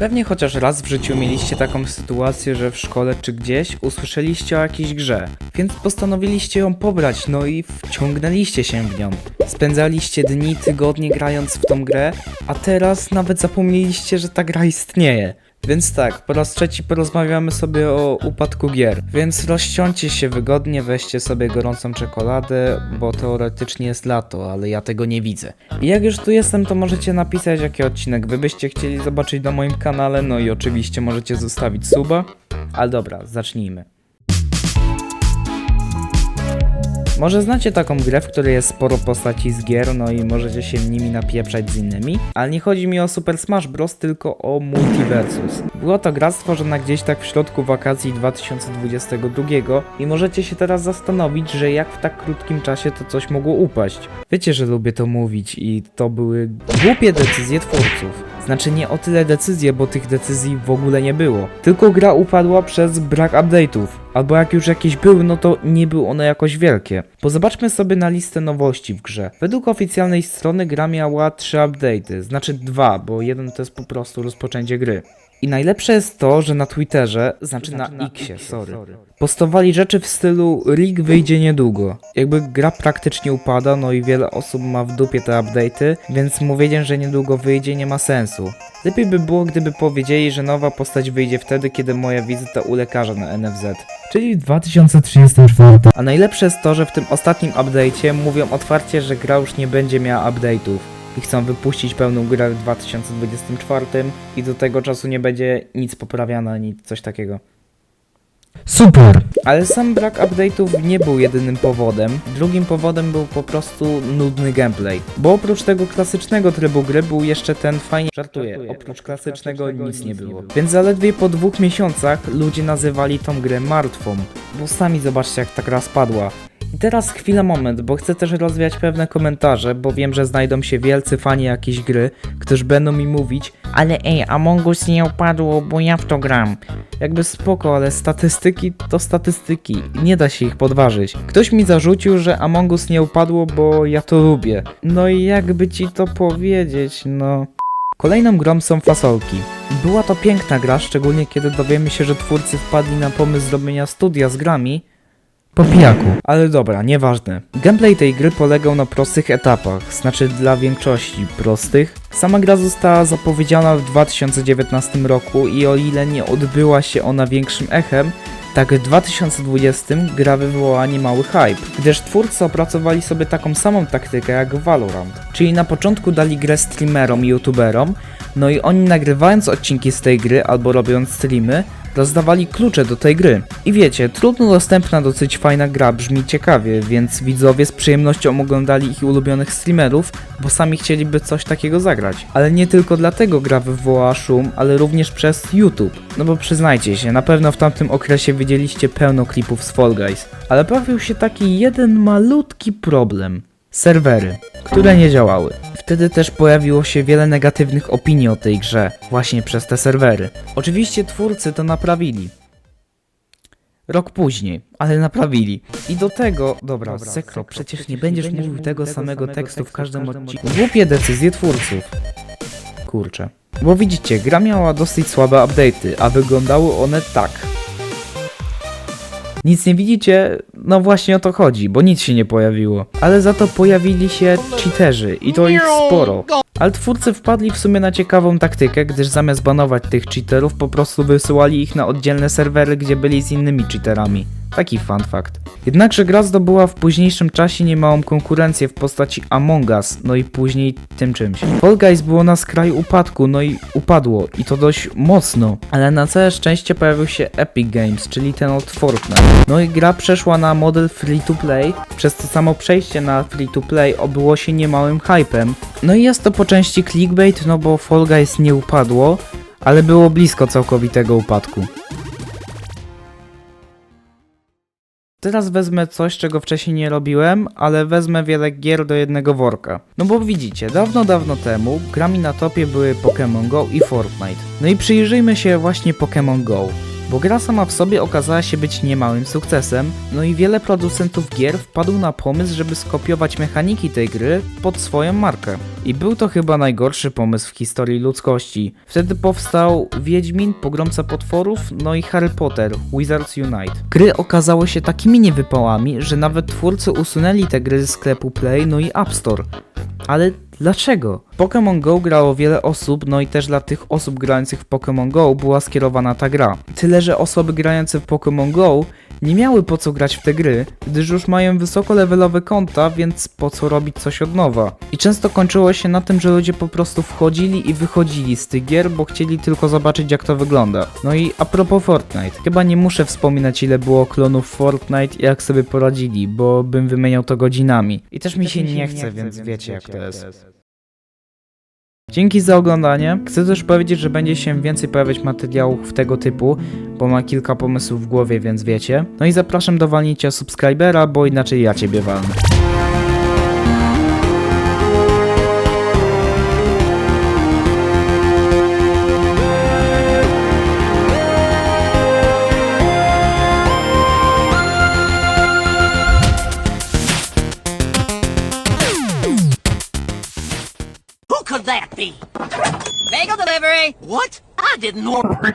Pewnie chociaż raz w życiu mieliście taką sytuację, że w szkole czy gdzieś usłyszeliście o jakiejś grze, więc postanowiliście ją pobrać, no i wciągnęliście się w nią. Spędzaliście dni, tygodnie grając w tą grę, a teraz nawet zapomnieliście, że ta gra istnieje. Więc tak, po raz trzeci porozmawiamy sobie o upadku gier. Więc rozsiądźcie się wygodnie, weźcie sobie gorącą czekoladę, bo teoretycznie jest lato, ale ja tego nie widzę. I jak już tu jestem, to możecie napisać, jaki odcinek wy byście chcieli zobaczyć na moim kanale, no i oczywiście możecie zostawić suba. Ale dobra, zacznijmy. Może znacie taką grę, w której jest sporo postaci z gier, no i możecie się nimi napieprzać z innymi, ale nie chodzi mi o Super Smash Bros, tylko o Multiversus. Była to gra stworzona gdzieś tak w środku wakacji 2022 i możecie się teraz zastanowić, że jak w tak krótkim czasie to coś mogło upaść. Wiecie, że lubię to mówić i to były głupie decyzje twórców. Znaczy nie o tyle decyzje, bo tych decyzji w ogóle nie było. Tylko gra upadła przez brak update'ów. Albo jak już jakieś były, no to nie były one jakoś wielkie. Bo zobaczmy sobie na listę nowości w grze. Według oficjalnej strony gra miała 3 update'y, znaczy dwa, bo jeden to jest po prostu rozpoczęcie gry. I najlepsze jest to, że na Twitterze, znaczy, na, Xie, sorry, postowali rzeczy w stylu Rig wyjdzie niedługo. Jakby gra praktycznie upada, no i wiele osób ma w dupie te update'y, więc mówienie, że niedługo wyjdzie nie ma sensu. Lepiej by było, gdyby powiedzieli, że nowa postać wyjdzie wtedy, kiedy moja wizyta u lekarza na NFZ. Czyli w 2034. A najlepsze jest to, że w tym ostatnim update'cie mówią otwarcie, że gra już nie będzie miała update'ów i chcą wypuścić pełną grę w 2024 i do tego czasu nie będzie nic poprawiane ani coś takiego. Super! Ale sam brak update'ów nie był jedynym powodem. Drugim powodem był po prostu nudny gameplay. Bo oprócz tego klasycznego trybu gry był jeszcze ten fajnie... Żartuję, oprócz klasycznego nic nie było. Więc zaledwie po dwóch miesiącach ludzie nazywali tą grę martwą. Bo sami zobaczcie jak ta gra spadła. I teraz chwila moment, bo chcę też rozwiać pewne komentarze, bo wiem, że znajdą się wielcy fani jakiejś gry, którzy będą mi mówić Ale ej, Among Us nie upadło, bo ja w to gram. Jakby spoko, ale statystyki to statystyki, nie da się ich podważyć. Ktoś mi zarzucił, że Among Us nie upadło, bo ja to lubię. No i jakby ci to powiedzieć, no... Kolejną grą są fasolki. Była to piękna gra, szczególnie kiedy dowiemy się, że twórcy wpadli na pomysł zrobienia studia z grami, Po pijaku. ale dobra, nieważne. Gameplay tej gry polegał na prostych etapach, znaczy dla większości prostych. Sama gra została zapowiedziana w 2019 roku i o ile nie odbyła się ona większym echem, tak w 2020 gra wywołała niemały hype, gdyż twórcy opracowali sobie taką samą taktykę jak Valorant. Czyli na początku dali grę streamerom i youtuberom, no i oni nagrywając odcinki z tej gry albo robiąc streamy, rozdawali klucze do tej gry. I wiecie, trudno dostępna dosyć fajna gra brzmi ciekawie, więc widzowie z przyjemnością oglądali ich ulubionych streamerów, bo sami chcieliby coś takiego zagrać. Ale nie tylko dlatego gra wywołała szum, ale również przez YouTube. No bo przyznajcie się, na pewno w tamtym okresie widzieliście pełno klipów z Fall Guys. Ale pojawił się taki jeden malutki problem. Serwery, które nie działały. Wtedy też pojawiło się wiele negatywnych opinii o tej grze, właśnie przez te serwery. Oczywiście twórcy to naprawili. Rok później, ale naprawili. I do tego, dobra, Sekro, przecież nie będziesz mówił tego samego tekstu w każdym odcinku. Głupie decyzje twórców. Kurczę. Bo widzicie, gra miała dosyć słabe update'y, a wyglądały one tak. Nic nie widzicie? No właśnie o to chodzi, bo nic się nie pojawiło. Ale za to pojawili się cheaterzy i to ich sporo. Ale twórcy wpadli w sumie na ciekawą taktykę, gdyż zamiast banować tych cheaterów, po prostu wysyłali ich na oddzielne serwery, gdzie byli z innymi cheaterami. Taki fun fact. Jednakże gra zdobyła w późniejszym czasie niemałą konkurencję w postaci Among Us, no i później tym czymś. Fall Guys było na skraju upadku, no i upadło i to dość mocno. Ale na całe szczęście pojawił się Epic Games, czyli ten od Fortnite. No i gra przeszła na model free to play, przez to samo przejście na free to play obyło się niemałym hypem. No i jest to po części clickbait, no bo Fall Guys nie upadło, ale było blisko całkowitego upadku. Teraz wezmę coś, czego wcześniej nie robiłem, ale wezmę wiele gier do jednego worka. No bo widzicie, dawno, dawno temu grami na topie były Pokémon Go i Fortnite. No i przyjrzyjmy się właśnie Pokémon Go. bo gra sama w sobie okazała się być niemałym sukcesem, no i wiele producentów gier wpadł na pomysł, żeby skopiować mechaniki tej gry pod swoją markę. I był to chyba najgorszy pomysł w historii ludzkości. Wtedy powstał Wiedźmin, Pogromca Potworów, no i Harry Potter, Wizards Unite. Gry okazały się takimi niewypałami, że nawet twórcy usunęli te gry ze sklepu Play, no i App Store. Ale dlaczego? Pokémon Go grało wiele osób, no i też dla tych osób grających w Pokémon Go była skierowana ta gra. Tyle, że osoby grające w Pokémon Go nie miały po co grać w te gry, gdyż już mają wysoko levelowe konta, więc po co robić coś od nowa. I często kończyło się na tym, że ludzie po prostu wchodzili i wychodzili z tych gier, bo chcieli tylko zobaczyć jak to wygląda. No i a propos Fortnite, chyba nie muszę wspominać ile było klonów Fortnite i jak sobie poradzili, bo bym wymieniał to godzinami. I też mi się nie chce, więc wiecie jak to jest. Dzięki za oglądanie. Chcę też powiedzieć, że będzie się więcej pojawiać materiałów tego typu, bo ma kilka pomysłów w głowie, więc wiecie. No i zapraszam do walnięcia subskrybera, bo inaczej ja ciebie walnę. Be? Bagel delivery! What? I didn't order.